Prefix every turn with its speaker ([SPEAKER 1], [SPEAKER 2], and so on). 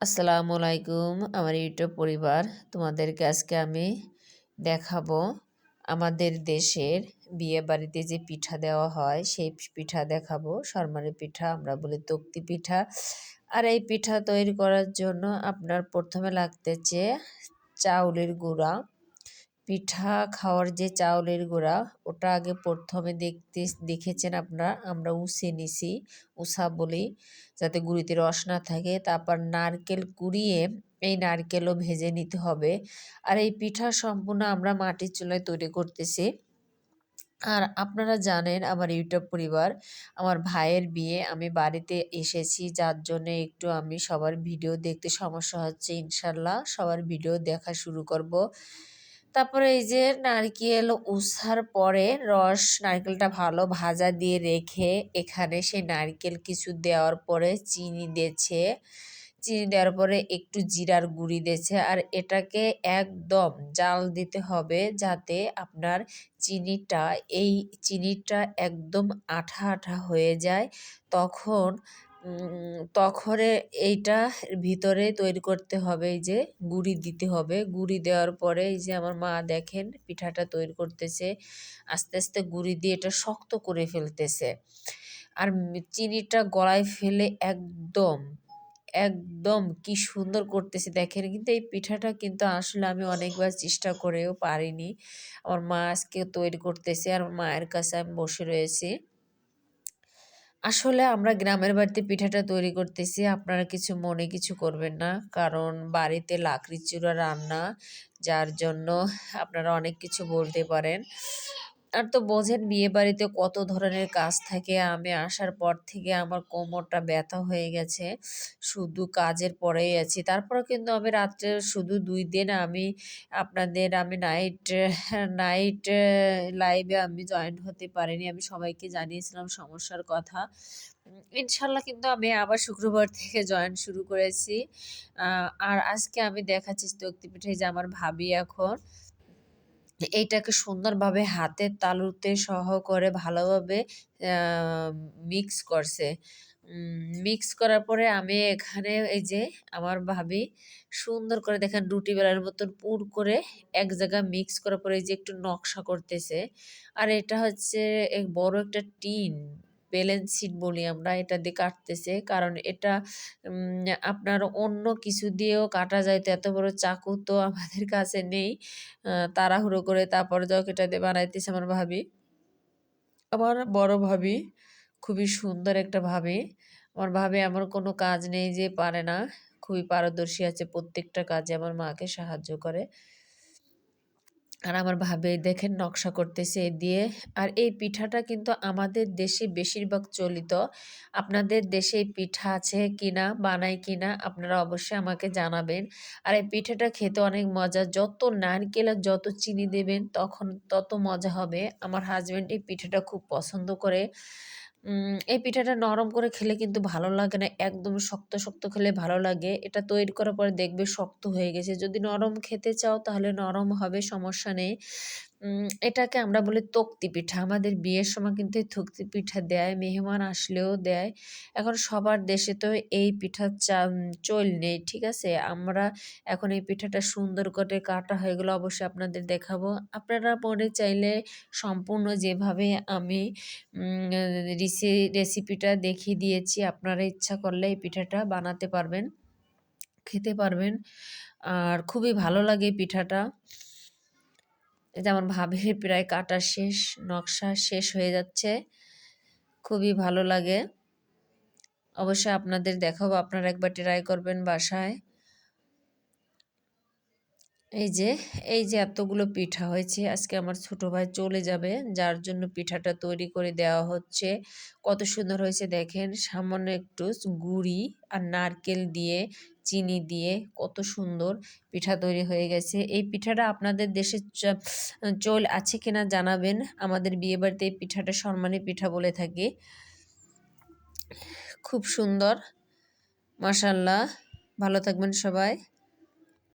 [SPEAKER 1] আসসালামু আলাইকুম, আমার ইউটিউব পরিবার। তোমাদেরকে আজকে আমি দেখাবো আমাদের দেশের বিয়ে বাড়িতে যে পিঠা দেওয়া হয়, সেই পিঠা দেখাবো। সরমারি পিঠা, আমরা বলি তক্তি পিঠা। আর এই পিঠা তৈরি করার জন্য আপনার প্রথমে লাগতেছে চাউলের গুঁড়া। পিঠা খাওয়ার যে চাউলের গুঁড়া, ওটা আগে প্রথমে দেখতে, দেখেছেন আপনারা আমরা উষে নিছি উষা বলি, যাতে গুঁড়িতে রস না থাকে। তারপর নারকেল কুড়িয়ে এই নারকেলও ভেজে নিতে হবে। আর এই পিঠা সম্পূর্ণ আমরা মাটির চুলায় তৈরি করতেছি। আর আপনারা জানেন, আমার ইউটিউব পরিবার, আমার ভাইয়ের বিয়ে, আমি বাড়িতে এসেছি, যার জন্য একটু আমি সবার ভিডিও দেখতে সমস্যা হচ্ছে, ইনশাল্লাহ সবার ভিডিও দেখা শুরু করব। তারপরে এই যে নারকেল উসার পরে রস নারকেলটা ভালো ভাজা দিয়ে রেখে এখানে সেই নারকেল কিছু দেওয়ার পরে চিনি দিয়েছে। চিনি দেওয়ার পরে একটু জিরার গুঁড়ি দিয়েছে। আর এটাকে একদম জাল দিতে হবে যাতে আপনার চিনিটা, এই চিনিটা একদম আঠা আঠা হয়ে যায়। তখন তখন এইটা ভিতরে তৈরি করতে হবে যে গুড়ি দিতে হবে। গুড়ি দেওয়ার পরে এই যে আমার মা দেখেন পিঠাটা তৈরি করতেছে, আস্তে আস্তে গুড়ি দিয়ে এটা শক্ত করে ফেলতেছে। আর চিনিটা গলায় ফেলে একদম একদম কি সুন্দর করতেছে দেখেন। কিন্তু এই পিঠাটা কিন্তু আসলে আমি অনেকবার চেষ্টা করেও পারিনি। আমার মা আজকে তৈরি করতেছে, আর মায়ের কাছে আমি বসে রয়েছি। আসলে আমরা গ্রামের বাড়িতে পিঠাটা তৈরি করতেছি, আপনারা কিছু মনে কিছু করবেন না। কারণ বাড়িতে লাকড়ি চূড়া রান্না, যার জন্য আপনারা অনেক কিছু বলতে পারেন। আর তো বোঝেন বিয়ে বাড়িতে কত ধরনের কাজ থাকে। আমি আসার পর থেকে আমার কোমরটা ব্যথা হয়ে গেছে, শুধু কাজের পরেই আছি। তারপরে কিন্তু আমি রাত্রে শুধু দুই দিন আমি আপনাদের, আমি নাইট নাইট লাইভে আমি জয়েন হতে পারিনি। আমি সবাইকে জানিয়েছিলাম সমস্যার কথা। ইনশাল্লাহ কিন্তু আমি আবার শুক্রবার থেকে জয়েন শুরু করেছি। আর আজকে আমি দেখাচ্ছি দক্তিপিঠে যে আমার ভাবি এখন। এইটাকে সুন্দরভাবে হাতের তালুতে সহ করে ভালোভাবে মিক্স করছে। মিক্স করার পরে আমি এখানে এই যে আমার ভাবি সুন্দর করে দেখেন রুটি বেলার মতন পুর করে এক জায়গায় মিক্স করার পরে এই যে একটু নকশা করতেছে। আর এটা হচ্ছে এক বড় একটা টিন। বেলেন্স শিট বলি আমরা, এটা দিয়ে কাটতেছে। কারণ এটা আপনার অন্য কিছু দিয়েও কাটা যায়, তো এত বড় চাকু তো আমাদের কাছে নেই। তাড়াহুড়ো করে তারপরে যাও এটা দিয়ে বানাইতেছে আমার ভাবি। আমার বড় ভাবি, খুবই সুন্দর একটা ভাবি। আমার ভাবি আমার কোনো কাজ নেই যে পারে না। খুবই পারদর্শী আছে প্রত্যেকটা কাজে, আমার মাকে সাহায্য করে। আর আমার ভাবে দেখেন নকশা করতেছে দিয়ে। আর এই পিঠাটা কিন্তু আমাদের দেশে বেশিরভাগ চলিত। আপনাদের দেশে পিঠা আছে কিনা বানাই কিনা, আপনারা অবশ্যই আমাকে জানাবেন। আর এই পিঠাটা খেতে অনেক মজা। যত নারকেল আর যত চিনি দেবেন, তখন তত মজা হবে। আমার হাজব্যান্ড এই পিঠাটা খুব পছন্দ করে। এই পিঠাটা নরম করে খেলে কিন্তু ভালো লাগে না, একদম শক্ত শক্ত খেলে ভালো লাগে। এটা তৈরি করার পরে দেখবে শক্ত হয়ে গেছে। যদি নরম খেতে চাও তাহলে নরম হবে, সমস্যা নেই। এটাকে আমরা বলি তক্তি পিঠা। আমাদের বিয়ের সময় কিন্তু এই তক্তি পিঠা দেয়, মেহমান আসলেও দেয়। এখন সবার দেশে তো এই পিঠার চা চল নেই, ঠিক আছে? আমরা এখন এই পিঠাটা সুন্দর করে কাটা হয়ে গেলো অবশ্যই আপনাদের দেখাবো। আপনারা পরে চাইলে সম্পূর্ণ যেভাবে আমি রিসি, রেসিপিটা দেখিয়ে দিয়েছি, আপনারা ইচ্ছা করলে এই পিঠাটা বানাতে পারবেন, খেতে পারবেন। আর খুবই ভালো লাগে পিঠাটা। যেমন ভাবে প্রায় কাটা শেষ, নকশা শেষ হয়ে যাচ্ছে। খুবই ভালো লাগে। অবশ্যই আপনাদের দেখাবো, আপনারা একবার ট্রাই করবেন বাসায়। এই যে এই যে এতগুলো পিঠা হয়েছে, আজকে আমার ছোট ভাই চলে যাবে। যার জন্য পিঠাটা তৈরি করে দেওয়া হচ্ছে। কত সুন্দর হয়েছে দেখেন। সামান্য একটু গুড়ি আর নারকেল দিয়ে, চিনি দিয়ে কত সুন্দর পিঠা তৈরি হয়ে গেছে। এই পিঠাটা আপনাদের দেশে চল আছে কিনা জানাবেন। আমাদের বিয়েবাড়িতে এই পিঠাটা সম্মানী পিঠা বলে থাকি। খুব সুন্দর। মাসাল্লাহ ভালো থাকবেন সবাই।